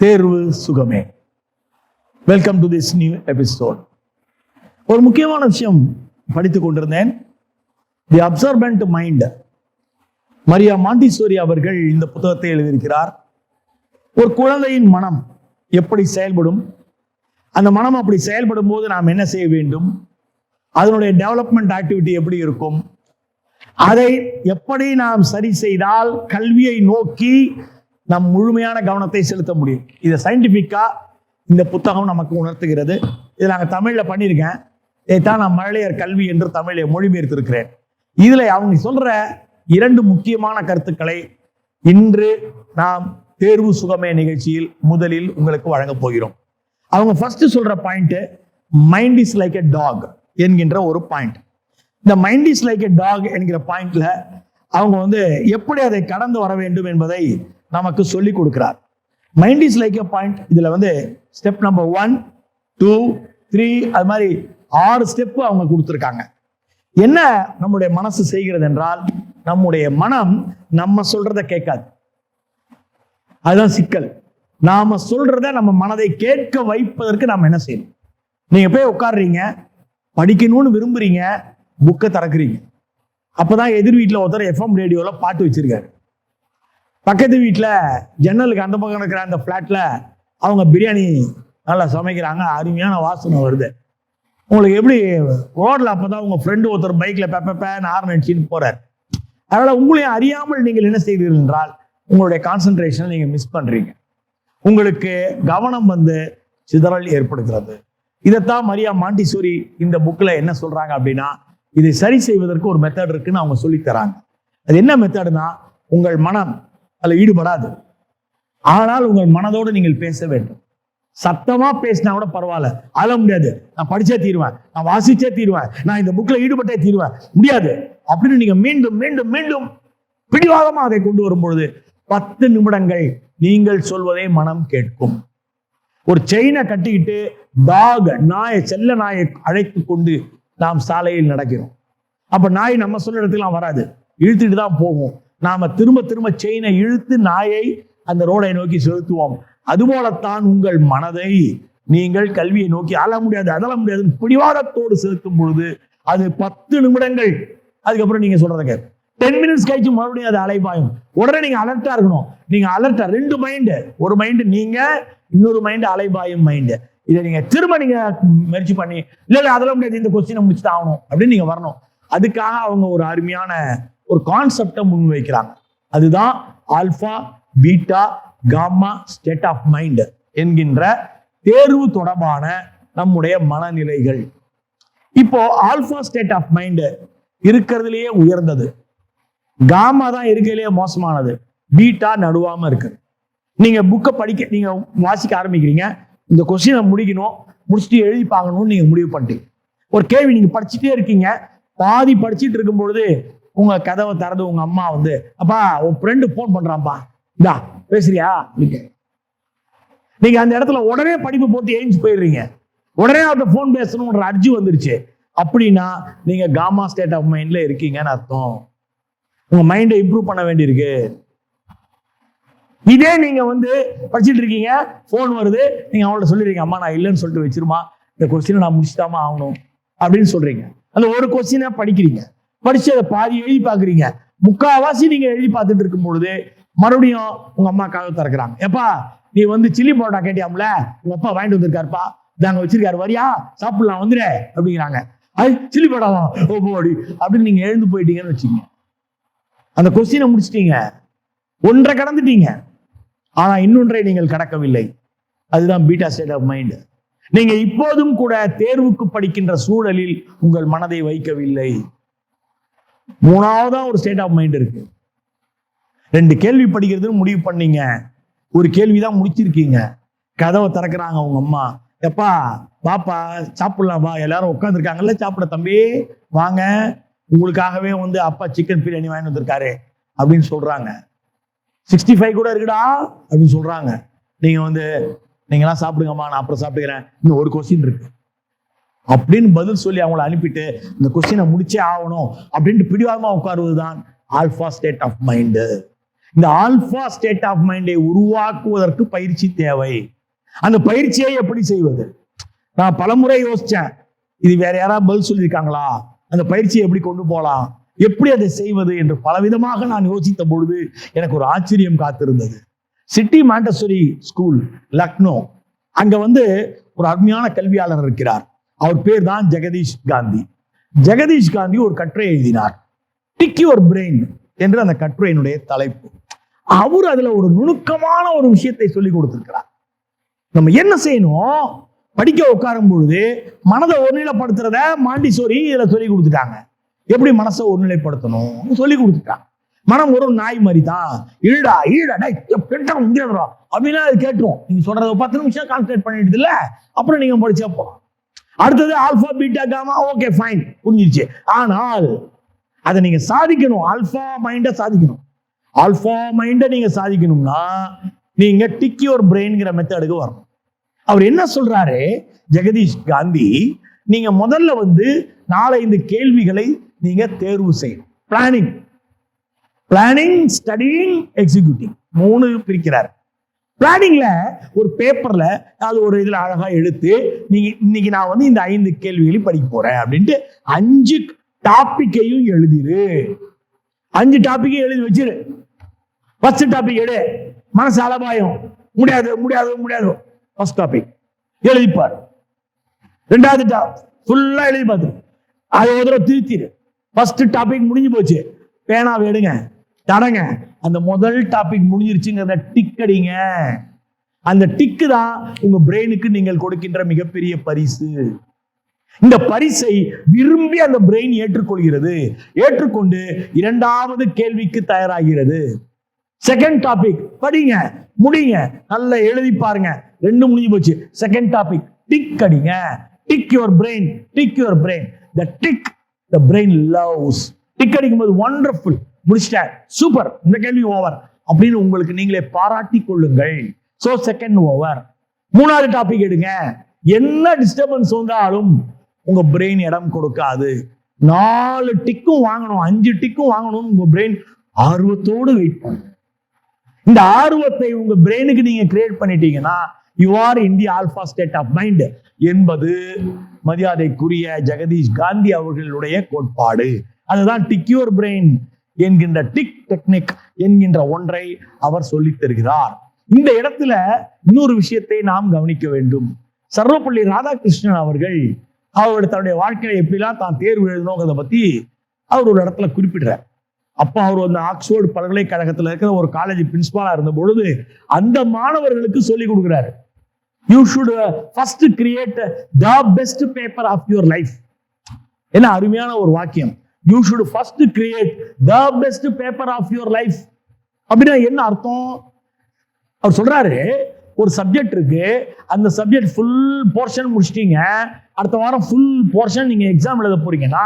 தேர்வு சுகமே. Welcome to this new episode ஒரு முக்கியமான விஷயம் படித்துக் கொண்டிருந்தேன். The absorbent mind Maria Montessori அவர்கள் இந்த புத்தகத்தை எழுதியிருக்கிறார். ஒரு குழந்தையின் மனம் எப்படி செயல்படும்? அந்த மனம் அப்படி செயல்படும் போது நாம் என்ன செய்ய வேண்டும்? அதனுடைய டெவலப்மெண்ட் ஆக்டிவிட்டி எப்படி இருக்கும்? அதை எப்படி நாம் சரி செய்தால் கல்வியை நோக்கி நம் முழுமையான கவனத்தை செலுத்த முடியும். இதை சயின்டிஃபிக்கா இந்த புத்தகம் நமக்கு உணர்த்துகிறது. இதை நாங்கள் தமிழில் பண்ணியிருக்கேன். இதைத்தான் நான் மழலையர் கல்வி என்று தமிழை மொழிபெயர்த்திருக்கிறேன். இதில் அவங்க சொல்ற இரண்டு முக்கியமான கருத்துக்களை இன்று நாம் தேர்வு சுகமே நிகழ்ச்சியில் முதலில் உங்களுக்கு வழங்கப் போகிறோம். அவங்க ஃபர்ஸ்ட் சொல்ற point mind is like a dog என்கின்ற ஒரு பாயிண்ட் இந்த mind is like a dog என்கிற பாயிண்ட்ல அவங்க வந்து எப்படி அதை கடந்து வர வேண்டும் என்பதை நமக்கு சொல்லி கொடுக்கிறார். Mind is like a point இதுல வந்து step number one two three அது மாதிரி ஆறு ஸ்டெப் அவங்க கொடுத்துருக்காங்க. என்ன நம்முடைய மனசு செய்கிறது என்றால் நம்முடைய மனம் நம்ம சொல்றத கேட்காது. அதுதான் சிக்கல். நாம சொல்றத நம்ம மனதை கேட்க வைப்பதற்கு நாம் என்ன செய்யணும்? நீங்க போய் உட்காடுறீங்க படிக்கணும்னு விரும்புறீங்க புக்கை திறக்கிறீங்க. அப்பதான் எதிர் வீட்டில் ஒருத்தர் எஃப்எம் ரேடியோவில் பாட்டு வச்சிருக்காரு. பக்கத்து வீட்டில் ஜன்னலுக்கு அந்த பக்கம் இருக்கிற அந்த ஃப்ளாட்டில் அவங்க பிரியாணி நல்லா சமைக்கிறாங்க. அருமையான வாசனை வருது. உங்களுக்கு எப்படி ரோட்டில் அப்போ தான் உங்கள் ஃப்ரெண்டு ஒருத்தர் பைக்கில் பெப்பப்பேன்னு ஆரன் அடிச்சுன்னு போகிறார் அதனால் உங்களையும் அறியாமல் நீங்கள் என்ன செய்கிறீர்கள் என்றால் உங்களுடைய கான்சென்ட்ரேஷனை நீங்கள் மிஸ் பண்ணுறீங்க உங்களுக்கு கவனம் வந்து சிதறல் ஏற்படுகிறது. இதைத்தான் மரியா மாண்டிசோரி இந்த புக்கில் என்ன சொல்கிறாங்க அப்படின்னா இதை சரி செய்வதற்கு ஒரு மெத்தட் இருக்குன்னு அவங்க சொல்லித்தராங்க அது என்ன மெத்தடுனா உங்கள் மனம் அதில் ஈடுபடாது. ஆனால் உங்கள் மனதோடு நீங்கள் பேச வேண்டும். சத்தமா பேசினா கூட பரவாயில்ல. அழ முடியாது. நான் படிச்சே தீருவேன். நான் வாசிச்சே தீருவேன். நான் இந்த புக்ல ஈடுபட்டே தீருவேன். முடியாது. அப்படின்னு நீங்க மீண்டும் மீண்டும் மீண்டும் பிடிவாதமா அதை கொண்டு வரும்பொழுது பத்து நிமிடங்கள் நீங்கள் சொல்வதை மனம் கேட்கும். ஒரு செயினை கட்டிக்கிட்டு டாக் நாயை செல்ல நாயை அழைத்து கொண்டு நாம் சாலையில் நடக்கிறோம். அப்ப நாய் நம்ம சொல்ல இடத்துக்குலாம் வராது. இழுத்துட்டு தான் போகும். நாம திரும்ப திரும்ப செயினை இழுத்து நாயை அந்த ரோடை நோக்கி செலுத்துவோம். அதுபோலத்தான் உங்கள் மனதை நீங்கள் கல்வியை நோக்கி அழ முடியாது அழ முடியாது பிடிவாதத்தோடு செலுத்தும் பொழுது அது பத்து நிமிடங்கள். அதுக்கப்புறம் நீங்க சொல்றதுங்க டென் மினிட்ஸ் கழிச்சு மறுபடியும் அது அலைபாயும் உடனே நீங்க அலர்ட்டா இருக்கணும். நீங்க அலர்ட்டா ரெண்டு மைண்டு ஒரு மைண்டு நீங்க இன்னொரு மைண்டு அலைபாயும் மைண்டு இதை நீங்க திரும்ப நீங்க முயற்சி பண்ணி இல்லை இல்லை அதெல்லாம் முடியாது இந்த கொஸ்டினை முடிச்சுட்டு ஆகணும் அப்படின்னு நீங்க வரணும். அதுக்காக அவங்க ஒரு அருமையான ஒரு கான்செப்டை முன்வைக்கிறாங்க. அதுதான் alpha beta gamma state of mind என்கின்ற தேர்வு தொடர்பான நம்முடைய மனநிலைகள். இப்போ ஆல்பா ஸ்டேட் ஆஃப் மைண்ட் இருக்கிறதுலயே உயர்ந்தது. காமா தான் இருக்கிறதுலேயே மோசமானது. பீட்டா நடுவாம இருக்கு. நீங்க புக்கை படிக்க நீங்க வாசிக்க ஆரம்பிக்கிறீங்க. இந்த கொஸ்டினை முடிக்கணும் முடிச்சுட்டு எழுதி பார்க்கணும்னு நீங்க முடிவு பண்ணிட்டீங்க. ஒரு கேள்வி நீங்க படிச்சுட்டே இருக்கீங்க. பாதி படிச்சுட்டு இருக்கும் பொழுது உங்க கதவை திறந்து உங்க அம்மா வந்து அப்பா உன் ஃப்ரெண்டு ஃபோன் பண்றான்ப்பா. இந்தா பேசுறியா? அப்படின்னு நீங்க அந்த இடத்துல உடனே படிப்பு போட்டு எழுந்து போயிடுறீங்க. உடனே அவர்கிட்ட ஃபோன் பேசணும்ன்ற அர்ஜி வந்துருச்சு. அப்படின்னா நீங்க காமா ஸ்டேட் ஆஃப் மைண்ட்ல இருக்கீங்கன்னு அர்த்தம். உங்க மைண்டை இம்ப்ரூவ் பண்ண வேண்டியிருக்கு. இதே நீங்க வந்து படிச்சுட்டு இருக்கீங்க ஃபோன் வருது நீங்க அவங்கள்ட்ட சொல்லிடுறீங்க அம்மா நான் இல்லைன்னு சொல்லிட்டு வச்சிருமா? இந்த கொஸ்டினை நான் முடிச்சுதாமா ஆகணும். அப்படின்னு சொல்றீங்க. அந்த ஒரு கொஸ்டினை படிக்கிறீங்க. படிச்சு அதை பாதி எழுதி பார்க்குறீங்க. முக்காவாசி நீங்க எழுதி பார்த்துட்டு இருக்கும் பொழுது மறுபடியும் உங்க அம்மா கதவு திறக்கிறாங்க. எப்பா நீ வந்து சில்லி பரோட்டா கேட்டியாம்ல? உங்க அப்பா வாங்கிட்டு வந்திருக்காருப்பா. இதாங்க வச்சிருக்காரு வரியா? சாப்பிடலாம் வந்துடு அப்படிங்கிறாங்க. அது சில்லி பரோட்டாவா ஓ போடி அப்படின்னு நீங்க எழுந்து போயிட்டீங்கன்னு வச்சுக்கோங்க. அந்த கொஸ்டினை முடிச்சிட்டீங்க. ஒன்றை கடந்துட்டீங்க. ஆனா இன்னொன்றை நீங்கள் கடக்கவில்லை. அதுதான் பீட்டா ஸ்டேட் ஆஃப் மைண்ட் நீங்க இப்போதும் கூட தேர்வுக்கு படிக்கின்ற சூழலில் உங்கள் மனதை வைக்கவில்லை. மூணாவதா ஒரு ஸ்டேட் ஆஃப் மைண்ட் இருக்கு. ரெண்டு கேள்வி படிக்கிறதுன்னு முடிவு பண்ணீங்க. ஒரு கேள்விதான் முடிச்சிருக்கீங்க. கதவை திறக்கிறாங்க உங்க அம்மா. எப்பா பாப்பா சாப்பிடலாம் வா. எல்லாரும் உட்காந்துருக்காங்கல்ல சாப்பிட தம்பி. வாங்க. உங்களுக்காகவே வந்து அப்பா சிக்கன் பிரியாணி வாங்கி வந்திருக்காரு. அப்படின்னு சொல்றாங்க. சிக்ஸ்டி ஃபைவ் கூட இருக்குடா அப்படின்னு சொல்றாங்க. நீங்க வந்து நீங்களாம் சாப்பிடுங்கம்மா நான் அப்புறம் சாப்பிட்டுக்கிறேன். இன்னும் ஒரு கொஸ்டின் இருக்கு. அப்படின்னு பதில் சொல்லி அவங்கள அனுப்பிட்டு இந்த கொஸ்டினை முடிச்சே ஆகணும் அப்படின்ட்டு பிடிவாதமா உட்காருவது தான் ஆல்ஃபா ஸ்டேட் ஆஃப் மைண்டு இந்த ஆல்ஃபா ஸ்டேட் ஆஃப் மைண்டை உருவாக்குவதற்கு பயிற்சி தேவை. அந்த பயிற்சியை எப்படி செய்வது? நான் பலமுறை யோசிச்சேன். இது வேற யாராவது பதில் சொல்லியிருக்காங்களா? அந்த பயிற்சியை எப்படி கொண்டு போகலாம்? எப்படி அதை செய்வது என்று பலவிதமாக நான் யோசித்த பொழுது எனக்கு ஒரு ஆச்சரியம் காத்திருந்தது. City Montessori school Lucknow. அங்க வந்து ஒரு அருமையான கல்வியாளர் இருக்கிறார். அவர் பேர் தான் ஜெகதீஷ் காந்தி. ஜெகதீஷ் காந்தி ஒரு கட்டுரை எழுதினார். டிக் யுவர் பிரெயின் என்று அந்த கட்டுரையினுடைய தலைப்பு. அவர் அதுல ஒரு நுணுக்கமான ஒரு விஷயத்தை சொல்லி கொடுத்திருக்கிறார். நம்ம என்ன செய்யணும்? படிக்க உட்காரும் பொழுது மனதை ஒருநிலைப்படுத்துறத மாண்டிசோரி இதுல சொல்லி கொடுத்துட்டாங்க. எப்படி மனசை ஒருநிலைப்படுத்தணும்? சொல்லி கொடுத்துட்டாங்க. மனம் ஒரு நாய் மாதிரி தான் ஈடா ஈடா டேய், அப்படின்னா அது கேட்டுரும். நீங்க சொல்றத பத்து நிமிஷம் கான்சன்ட்ரேட் பண்ணிட்டு இல்ல. அப்புறம் நீங்க படிச்சா போலாம். அடுத்தது alpha beta gamma okay fine புரிஞ்சிருச்சு. ஆனால் அதை நீங்க சாதிக்கணும். ஆல்பா மைண்டை சாதிக்கணும். ஆல்பா மைண்டை நீங்க சாதிக்கணும்னா நீங்க டிக் யுவர் பிரெயின்ங்கிற மெத்தடுக்கு வரணும். அவர் என்ன சொல்றாரு? ஜெகதீஷ் காந்தி நீங்க முதல்ல வந்து நாலஞ்சு கேள்விகளை நீங்க தேர்வு செய்யணும். பிளானிங் பிளானிங் ஸ்டடிங் எக்ஸிக்யூட்டிங் மூணு பிரிக்கிறார். பிளானிங்ல ஒரு பேப்பர்ல அது ஒரு இதுல அழகா எடுத்து நீங்க இன்னைக்கு நான் வந்து இந்த ஐந்து கேள்விகளையும் படிக்க போறேன் அப்படின்ட்டு அஞ்சு டாபிக்கையும் எழுதிரு. அஞ்சு டாபிக்கையும் எழுதி வச்சிரு. ஃபர்ஸ்ட் டாபிக் எடு. மனசு அலபாயம் முடியாது முடியாது முடியாது. ஃபர்ஸ்ட் டாபிக் எழுதிப்பார். ரெண்டாவது டாப் ஃபுல்லா எழுதி பார்த்து அதை ஒரு தடவை திருத்திடு ஃபர்ஸ்ட் டாபிக் முடிஞ்சு போச்சு. பேனாவை எடுங்க. தடங்க அந்த முதல் டாபிக் முடிஞ்சிருச்சுங்கிறத டிக் அடிங்க. அந்த டிக்கு தான் உங்க பிரெயினுக்கு நீங்கள் கொடுக்கின்ற மிகப்பெரிய பரிசு. இந்த பரிசை விரும்பி அந்த பிரெயின் ஏற்றுக்கொள்கிறது. ஏற்றுக்கொண்டு இரண்டாவது கேள்விக்கு தயாராகிறது. செகண்ட் டாபிக் படிங்க முடிங்க நல்லா எழுதி பாருங்க. ரெண்டு முடிஞ்சு போச்சு. செகண்ட் டாபிக் டிக் அடிங்க. Tick your brain tick your brain the tick the brain loves tick அடிக்கும் போது ஒண்டர்ஃபுல் முடிச்சிட்டார். சூப்பர். இந்த கேள்வி ஓவர் அப்படின்னு உங்களுக்கு நீங்களே பாராட்டி கொள்ளுங்கள். சோ செகண்ட் ஓவர் மூணாவது டாபிக் எடுங்க. என்ன டிஸ்டர்பன்ஸ் வந்தாலும் உங்க பிரெயின் இடம் கொடுக்காது. நாலு டிக்கும் வாங்கணும். அஞ்சு டிக்கும் வாங்கணும்னு உங்க பிரெயின் ஆர்வத்தோடு வெயிட் பண்ணும் இந்த ஆர்வத்தை உங்க பிரெயினுக்கு நீங்க கிரியேட் பண்ணிட்டீங்கன்னா you are in the alpha state of mind என்பது மரியாதைக்குரிய ஜெகதீஷ் காந்தி அவர்களுடைய கோட்பாடு. அதுதான் டிக்யூர் பிரெயின் என்கின்ற டிக் டெக்னிக் என்கின்ற ஒன்றை அவர் சொல்லித் தருகிறார். இந்த இடத்துல இன்னொரு விஷயத்தை நாம் கவனிக்க வேண்டும். சர்வப்பள்ளி ராதாகிருஷ்ணன் அவர்கள் அவருடைய தன்னுடைய வாழ்க்கையில எப்படிலாம் தான் தேர்வு எழுதணுங்கிறத பத்தி அவர் ஒரு இடத்துல குறிப்பிடுறார். அப்போ அவர் வந்து ஆக்ஸ்போர்டு பல்கலைக்கழகத்தில் இருக்கிற ஒரு காலேஜ் பிரின்சிபாலா இருந்த பொழுது அந்த மாணவர்களுக்கு சொல்லி கொடுக்குறாரு. You should first create the best paper of your life என்ன அருமையான ஒரு வாக்கியம். You should first create the best paper of your life அப்படின்னா என்ன அர்த்தம்? அவர் சொல்றாரு ஒரு சப்ஜெக்ட் இருக்கு அந்த சப்ஜெக்ட் ஃபுல் போர்ஷன் முடிச்சிட்டீங்க. அடுத்த வாரம் ஃபுல் போர்ஷன் நீங்க எக்ஸாம் எழுத போறீங்கன்னா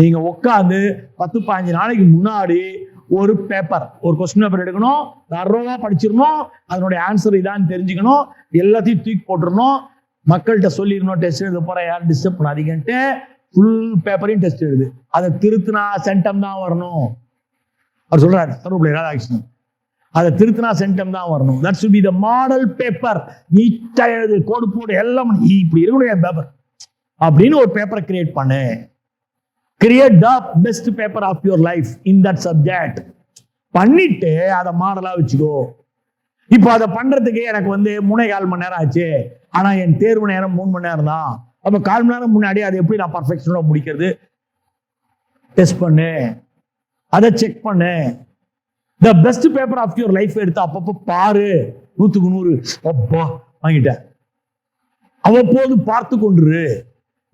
நீங்க உட்காந்து பத்து பதினஞ்சு நாளைக்கு முன்னாடி ஒரு பேப்பர் ஒரு கொஸ்டின் பேப்பர் எடுக்கணும் தரோவா படிச்சிடணும் அதனுடைய ஆன்சர் இதான்னு தெரிஞ்சுக்கணும் எல்லாத்தையும் தூக்கி போட்டுடணும். மக்கள்கிட்ட சொல்லிடணும் டெஸ்ட் எழுத போற யாரும் டிஸ்டர்ப் பண்ணாதீங்கன்ட்டு. ஃபுல் பேப்பரையும் டெஸ்ட் எழுது. அதை திருத்தினா சென்டம் தான் வரணும். அவர் சொல்றாரு சர்வபிள்ளை ராதாகிருஷ்ணன் அதை திருத்தினா சென்டம் தான் வரணும். That should be the model paper நீட்டா எழுது கோடு போடு எல்லாம் இப்படி இருக்கணும் என் பேப்பர் அப்படின்னு ஒரு பேப்பரை கிரியேட் பண்ணு. Create the best paper of your life in that subject பண்ணிட்டு அதை மாடலா வச்சுக்கோ. இப்போ அதை பண்றதுக்கு எனக்கு வந்து மூணே கால் மணி நேரம் ஆச்சு. ஆனா என் தேர்வு நேரம் மூணு மணி நேரம் தான். அப்ப கால் மணி நேரம் முன்னாடி அதை எப்படி நான் பர்ஃபெக்ஷனாக முடிக்கிறது? டெஸ்ட் பண்ணு. அதை செக் பண்ணு. The best paper of your life எடுத்து அப்பப்போ பாரு. நூற்றுக்கு நூறு. அப்பா வாங்கிட்டேன். அவ்வப்போது பார்த்து கொண்டுரு.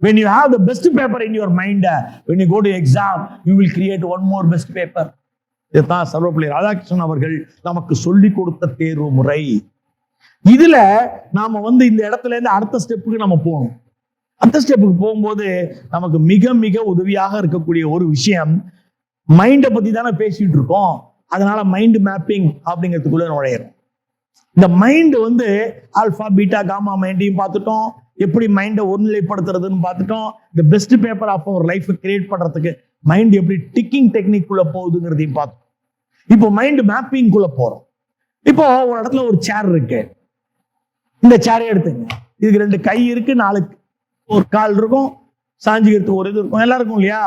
When you have the best paper in your mind when you go to exam you will create one more best paper. இதுதான் சர்வப்பள்ளி ராதாகிருஷ்ணன் அவர்கள் நமக்கு சொல்லி கொடுத்த தேர்வு முறை. இதுல நாம வந்து இந்த இடத்துல இருந்து அடுத்த ஸ்டெப்புக்கு நம்ம போகணும். அந்த ஸ்டெப்புக்கு போகும்போது நமக்கு மிக மிக உதவியாக இருக்கக்கூடிய ஒரு விஷயம் மைண்டை பத்தி தானே பேசிட்டு இருக்கோம். அதனால மைண்ட் மேப்பிங் அப்படிங்கிறதுக்குள்ள நுழையிறோம். இந்த மைண்ட் வந்து ஆல்பா பீட்டா காமா மைண்டையும் பார்த்துட்டோம். எப்படி மைண்டை ஒருநிலைப்படுத்துறதுன்னு பார்த்துட்டோம். இந்த best paper of our life create பண்றதுக்கு மைண்ட் எப்படி டிக்கிங் டெக்னிக் உள்ள போகுதுங்கிறதையும் பார்த்தோம் இப்போ மைண்ட் மேப்பிங்குள்ள போறோம். இப்போ ஒரு இடத்துல ஒரு சேர் இருக்கு. இந்த சேரை எடுத்துங்க. இதுக்கு ரெண்டு கை இருக்கு நாலு ஒரு கால் இருக்கும் சாஞ்சிக்கிறதுக்கு ஒரு இது இருக்கும் எல்லாம் இருக்கும் இல்லையா?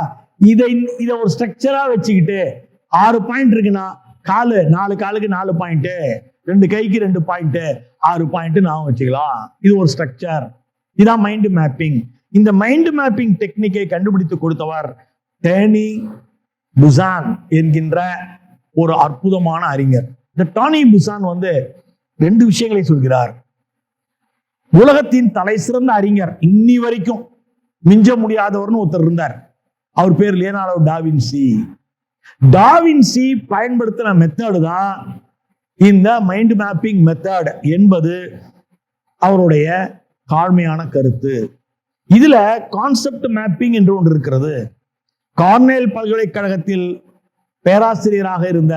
இதை இதை ஒரு ஸ்ட்ரக்சரா வச்சுக்கிட்டு ஆறு பாயிண்ட் இருக்குன்னா காலு நாலு காலுக்கு நாலு பாயிண்ட் ரெண்டு கைக்கு ரெண்டு பாயிண்ட் ஆறு பாயிண்ட் நான் வச்சுக்கலாம். இது ஒரு ஸ்ட்ரக்சர் இதான் மைண்ட் மேப்பிங் இந்த மைண்ட் மேப்பிங் டெக்னிக்கை கண்டுபிடித்து கொடுத்தவர் டேனி புசான் என்கின்ற ஒரு அற்புதமான அறிஞர். இந்த டானி புசான் வந்து ரெண்டு விஷயங்களை சொல்கிறார். உலகத்தின் தலை சிறந்த அறிஞர் இன்னி வரைக்கும் மிஞ்ச முடியாதவர்னு ஒருத்தர் இருந்தார். அவர் பேர் Leonardo da Vinci da Vinci பயன்படுத்தின மெத்தடு தான் இந்த மைண்ட் மேப்பிங் மெத்தட் என்பது அவருடைய தாழ்மையான கருத்து. இதுல கான்செப்ட் மேப்பிங் என்று ஒன்று இருக்கிறது. கார்னேல் பல்கலைக்கழகத்தில் பேராசிரியராக இருந்த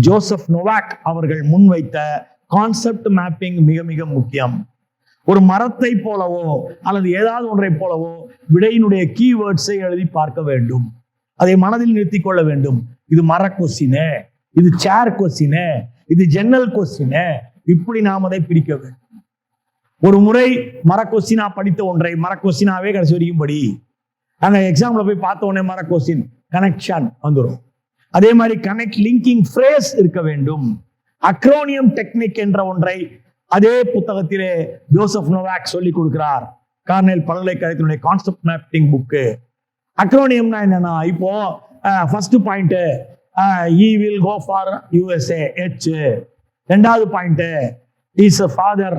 ஜோசப் நொவாக் அவர்கள் முன்வைத்த கான்செப்ட் மேப்பிங் மிக மிக முக்கியம். ஒரு மரத்தை போலவோ அல்லது ஏதாவது ஒன்றை போலவோ விடையினுடைய கீவேர்ட்ஸை எழுதி பார்க்க வேண்டும். அதை மனதில் நிறுத்தி கொள்ள வேண்டும். இது மர கொஸ்டினு இது சேர் கொஸ்டினு இது ஜன்னல் கொஸ்டினு இப்படி நாம் அதை பிரிக்க வேண்டும். ஒரு முறை மர கொஸ்டினா படித்த ஒன்றை மர கொஸ்டினாவே கடைசி வரைக்கும் படி. நாங்கள் எக்ஸாம்ல போய் பார்த்த உடனே மர கொஸ்டின் கனெக்ஷன் வந்துடும் அதே மாதிரி கனெக்ட் லிங்கிங் ஃப்ரேஸ் இருக்க வேண்டும். அக்ரோனியம் டெக்னிக் என்ற ஒன்றை அதே புத்தகத்திலே ஜோசப் நோவாக் சொல்லி கொடுக்கிறார். கார்னேல் பல்கலைக்கழகத்தினுடைய கான்செப்ட் மேப்பிங் புக்கு அக்ரோனியம்னா என்னன்னா இப்போ first point E will go for USA H ரெண்டாவது point is father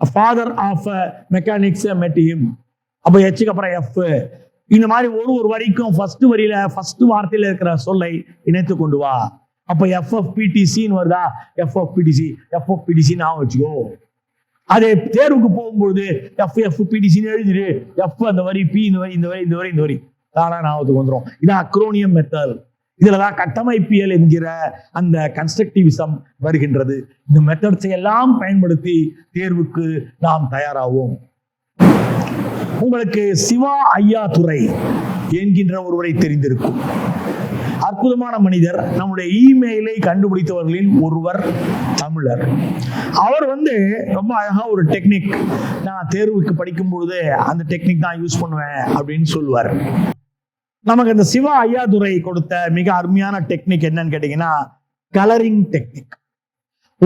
father of mechanics மெட்டியும் அப்போ ஹெச்சுக்கு அப்புறம் எஃப் இந்த மாதிரி ஒரு ஒரு வரிக்கும் ஃபர்ஸ்ட் வரியில ஃபர்ஸ்ட் வார்த்தையில இருக்கிற சொல்லை இணைத்து கொண்டு வா. அப்போ எஃப்எஃப் பிடிசின்னு வருதா? எஃப்எஃப் பிடிசி பிடிசி நான் வச்சுக்கோ. அதே தேர்வுக்கு போகும்பொழுது எஃப் எஃப் பிடிசின்னு எழுதிடு எஃப் அந்த வரி பி இந்த வரி இந்த வரி இந்த வரி இந்த வரி. தானா ஞாபகத்துக்கு வந்துடும் இது அக்ரோனியம் மெத்தட் இதுலதான் கட்டமைப்பியல் என்கிற அந்த கன்ஸ்ட்ரக்டிவிசம் வருகின்றது. இந்த மெத்தட்ஸை எல்லாம் பயன்படுத்தி தேர்வுக்கு நாம் தயாராவோம். உங்களுக்கு சிவா ஐயா துறை என்கின்ற ஒருவரை தெரிந்திருக்கும். அற்புதமான மனிதர். நம்முடைய இமெயிலை கண்டுபிடித்தவர்களில் ஒருவர் தமிழர். அவர் வந்து ரொம்ப அழகா ஒரு டெக்னிக் நான் தேர்வுக்கு படிக்கும் பொழுது அந்த டெக்னிக் தான் யூஸ் பண்ணுவேன் அப்படின்னு சொல்லுவார். நமக்கு இந்த சிவா ஐயாதுரை கொடுத்த மிக அருமையான டெக்னிக் என்னன்னு கேட்டீங்கன்னா கலரிங் டெக்னிக்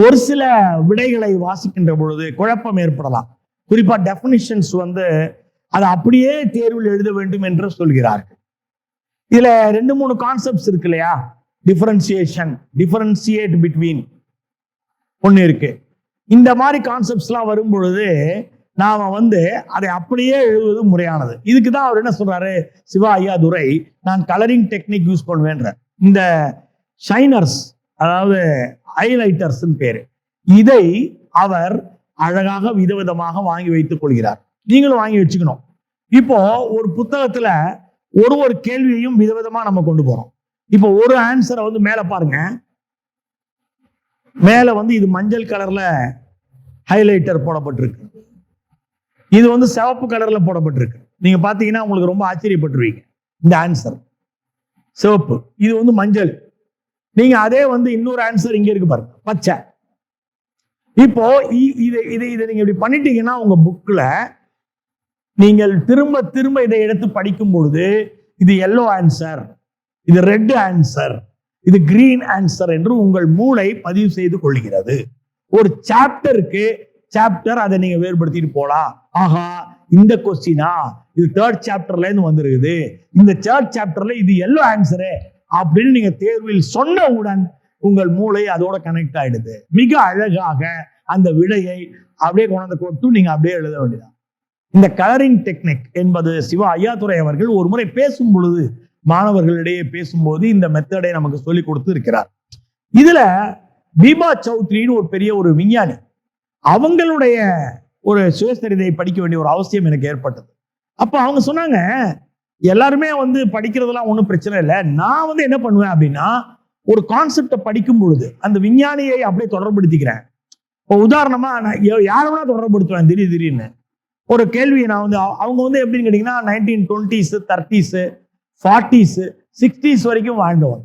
ஒரு சில விடைகளை வாசிக்கின்ற பொழுது குழப்பம் ஏற்படலாம். குறிப்பா டெஃபினிஷன்ஸ் வந்து அதை அப்படியே தேர்வில் எழுத வேண்டும் என்று சொல்கிறார்கள். இதுல ரெண்டு மூணு கான்செப்ட்ஸ் இருக்கு இல்லையா? டிஃபரன்சியேஷன் டிஃபரன்சியேட் பிட்வீன் ஒன்று இருக்கு. இந்த மாதிரி கான்செப்ட்ஸ்லாம் வரும் பொழுது நாம் வந்து அதை அப்படியே எழுதுவது முறையானது. இதுக்கு தான் அவர் என்ன சொல்றாரு? சிவா ஐயா துரை நான் கலரிங் டெக்னிக் யூஸ் பண்ணுவேன்ற. இந்த ஷைனர்ஸ் அதாவது ஹைலைட்டர்ஸ் பேரு. இதை அவர் அழகாக விதவிதமாக வாங்கி வைத்துக் கொள்கிறார். நீங்களும் வாங்கி வச்சுக்கணும். இப்போ ஒரு புத்தகத்துல ஒரு ஒரு கேள்வியையும் விதவிதமா நம்ம கொண்டு போறோம். இப்போ ஒரு ஆன்சரை வந்து மேல பாருங்க. மேல வந்து இது மஞ்சள் கலர்ல ஹைலைட்டர் போடப்பட்டிருக்கு. இது வந்து சிவப்பு கலர்ல போடப்பட்டிருக்கு. நீங்க பாத்தீங்கன்னா உங்களுக்கு ரொம்ப ஆச்சரியப்பட்டுருவீங்க. இந்த ஆன்சர் சிவப்பு. இது வந்து மஞ்சள். நீங்க அதே வந்து இன்னொரு ஆன்சர் இங்க இருக்கு பாருங்க. பச்சை. இப்போ இ- இதை இதை நீங்க இப்படி பண்ணிட்டீங்கன்னா உங்க புக்ல நீங்கள் திரும்ப திரும்ப இதை எடுத்து படிக்கும் பொழுது இது எல்லோ ஆன்சர் இது ரெட் ஆன்சர் இது கிரீன் ஆன்சர் என்று உங்கள் மூளை பதிவு செய்து கொள்கிறது. ஒரு சாப்டருக்கு சாப்டர் அதை நீங்க வேறுபடுத்திட்டு போலாம். ஆஹா இந்த கொஸ்டினா இது தேர்ட் சாப்டர்ல இருந்து வந்திருக்குது. இந்த தேர்ட் சாப்டர்ல இது எல்லோ ஆன்சரு அப்படின்னு நீங்க தேர்வில் சொன்னவுடன் உங்கள் மூளை அதோட கனெக்ட் ஆயிடுது. மிக அழகாக அந்த விடையை அப்படியே கொண்டாந்து கொடுத்து நீங்க அப்படியே எழுத வேண்டியதான் இந்த கலரிங் டெக்னிக் என்பது சிவா ஐயாத்துறை அவர்கள் ஒரு முறை பேசும் பொழுது மாணவர்களிடையே பேசும்போது இந்த மெத்தடை நமக்கு சொல்லி கொடுத்து இருக்கிறார். இதுல பீமா சௌத்ரின்னு ஒரு பெரிய ஒரு விஞ்ஞானி அவங்களுடைய ஒரு சுயசரிதையை படிக்க வேண்டிய ஒரு அவசியம் எனக்கு ஏற்பட்டது. அப்போ அவங்க சொன்னாங்க எல்லாருமே வந்து படிக்கிறதெல்லாம் ஒன்றும் பிரச்சனை இல்லை. நான் வந்து என்ன பண்ணுவேன் அப்படின்னா ஒரு கான்செப்டை படிக்கும் பொழுது அந்த விஞ்ஞானியை அப்படியே தொடர்படுத்திக்கிறேன் இப்போ உதாரணமா நான் யா- தொடர்படுத்துவேன் திடீர் திடீர்னு. ஒரு கேள்வியை நான் வந்து அவங்க வந்து எப்படின்னு கேட்டிங்கன்னா நைன்டீன் டுவெண்ட்டிஸு தேர்ட்டிஸு ஃபார்ட்டிஸு சிக்ஸ்டீஸ் வரைக்கும் வாழ்ந்தவங்க.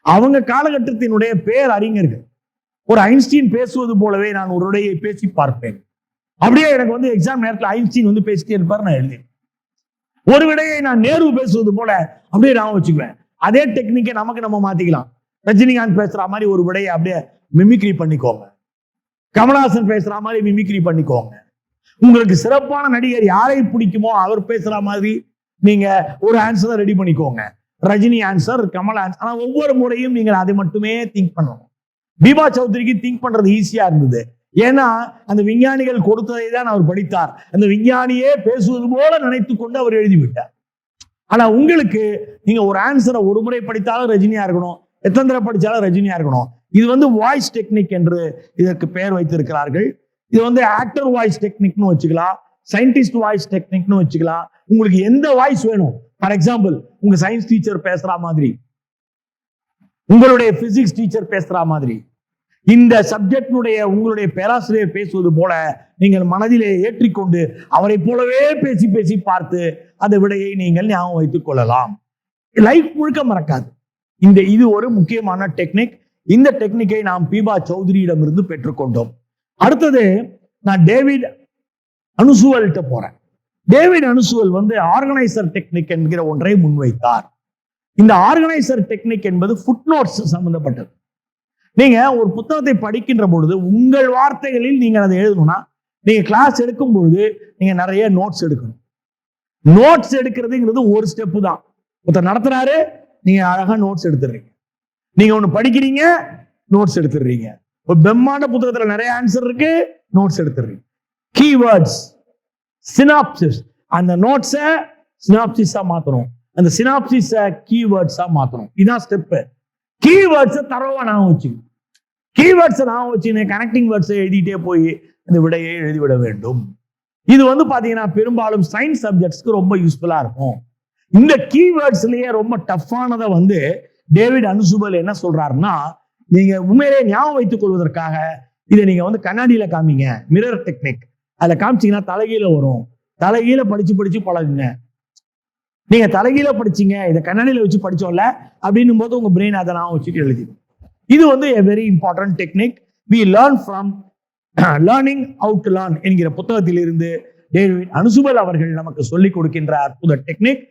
அவங்க காலகட்டத்தினுடைய பேர் அறிஞர்கள். ஒரு ஐன்ஸ்டீன் பேசுவது போலவே நான் ஒரு பேசி பார்ப்பேன். அப்படியே எனக்கு வந்து எக்ஸாம் நேரத்தில் ஐன்ஸ்டீன் வந்து பேசிட்டே இருப்பார் நான் எழுதி ஒரு விடையை நான் நேரு பேசுவது போல அப்படியே நான் வச்சுக்குவேன். அதே டெக்னிக்கை நமக்கு நம்ம மாத்திக்கலாம். ரஜினிகாந்த் பேசுற மாதிரி ஒரு விடையை அப்படியே மிமிக்ரி பண்ணிக்கோங்க. கமலஹாசன் பேசுற மாதிரி மிமிக்ரி பண்ணிக்கோங்க. உங்களுக்கு சிறப்பான நடிகர் யாரை பிடிக்குமோ அவர் பேசுற மாதிரி நீங்க ஒரு ஆன்சரை ரெடி பண்ணிக்கோங்க. ரஜினி ஆன்சர் கமல் ஆன்சர் ஆனா ஒவ்வொரு முறையும் நீங்கள் அதை மட்டுமே திங்க் பண்ணணும். பீமா சௌத்ரிக்கு திங்க் பண்றது ஈஸியா இருந்தது. ஏன்னா அந்த விஞ்ஞானிகள் கொடுத்ததை தான் அவர் படித்தார். அந்த விஞ்ஞானியே பேசுவது போல நினைத்து கொண்டு அவர் எழுதிவிட்டார். ஆனா உங்களுக்கு நீங்க ஒரு ஆன்சரை ஒரு முறை படித்தாலும் ரஜினியா இருக்கணும். எத்தனை தடவை படித்தாலும் ரஜினியா இருக்கணும். இது வந்து வாய்ஸ் டெக்னிக் என்று இதற்கு பெயர் வைத்திருக்கிறார்கள். இது வந்து ஆக்டர் வாய்ஸ் டெக்னிக்னு வச்சுக்கலாம் சயின்டிஸ்ட் வாய்ஸ் டெக்னிக்னு வச்சுக்கலாம். உங்களுக்கு எந்த வாய்ஸ் வேணும்? ஃபார் எக்ஸாம்பிள் உங்க சயின்ஸ் டீச்சர் பேசுற மாதிரி. உங்களுடைய பிசிக்ஸ் டீச்சர் பேசுற மாதிரி. இந்த சப்ஜெக்டினுடைய உங்களுடைய பேராசிரியர் பேசுவது போல நீங்கள் மனதிலே ஏற்றிக்கொண்டு அவரை போலவே பேசி பேசி பார்த்து அந்த விடையை நீங்கள் ஞாபகம் வைத்துக் கொள்ளலாம். லைஃப் முழுக்க மறக்காது. இந்த இது ஒரு முக்கியமான டெக்னிக் இந்த டெக்னிக்கை நாம் பீபா சௌத்ரியிடமிருந்து பெற்றுக்கொண்டோம். அடுத்தது நான் டேவிட் அனுசுவல்கிட்ட போறேன். டேவிட் அனுசுவல் வந்து ஆர்கனைசர் டெக்னிக் என்கிற ஒன்றை முன்வைத்தார். இந்த ஆர்கனைசர் டெக்னிக் என்பது ஃபுட்நோட்ஸ் சம்பந்தப்பட்டது. நீங்க ஒரு புத்தகத்தை படிக்கின்ற பொழுது உங்கள் வார்த்தைகளில் நீங்கள் அதை எழுதணும்னா நீங்க கிளாஸ் எடுக்கும் பொழுது நீங்க நிறைய நோட்ஸ் எடுக்கணும். நோட்ஸ் எடுக்கிறதுங்கிறது ஒரு ஸ்டெப்பு தான். ஒருத்தர் நடத்துறாரு நீங்க அழகா நோட்ஸ் எடுத்துடுறீங்க. நீங்க ஒன்று படிக்கிறீங்க நோட்ஸ் எடுத்துடுறீங்க. ஒரு பிரம்மாண்ட புத்தகத்துல நிறைய ஆன்சர் இருக்கு. நோட்ஸ் எடுத்துடுறீங்க கீவேர்ட்ஸ் சினாப்சிஸ் அந்த நோட்ஸை சினாப்சிஸா மாத்தணும். அந்த சினாப்சிஸை கீவேர்ட்ஸா மாத்தணும். இதுதான் ஸ்டெப்பு கீவேர்ட்ஸை தரவா நான் வச்சுக்கணும் கீவேர்ட்ஸை நான் வச்சு கனெக்டிங் வேர்ட்ஸை எழுதிட்டே போய் அந்த விடையை எழுதிவிட வேண்டும். இது வந்து பாத்தீங்கன்னா பெரும்பாலும் சயின்ஸ் சப்ஜெக்ட்ஸ்க்கு ரொம்ப யூஸ்ஃபுல்லா இருக்கும். இந்த கீவேர்ட்ஸ்லயே ரொம்ப டஃப்பானதை வந்து டேவிட் அனுசுபல் என்ன சொல்றாருன்னா நீங்க உண்மையிலே ஞாபகம் வைத்துக் கொள்வதற்காக இதை நீங்க வந்து கண்ணாடியில காமிங்க. மிரர் டெக்னிக் அதுல காமிச்சீங்கன்னா தலைகீழ வரும். தலைகீழ படிச்சு படிச்சு பழகுங்க. நீங்க தலைகீழ படிச்சீங்க இதை கண்ணாடியில வச்சு படிச்சோம்ல அப்படின்னும் போது உங்க பிரெயின் அதை நான் வச்சுட்டு எழுதிடும். இது வந்து a very important technique we learn from learning out to learn என்கிற புத்தகத்திலிருந்து டேவிட் அனுசுபல் அவர்கள் நமக்கு சொல்லிக் கொடுக்கின்ற அற்புத டெக்னிக்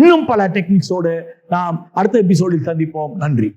இன்னும் பல டெக்னிக்ஸோடு நாம் அடுத்த எபிசோடில் சந்திப்போம். நன்றி.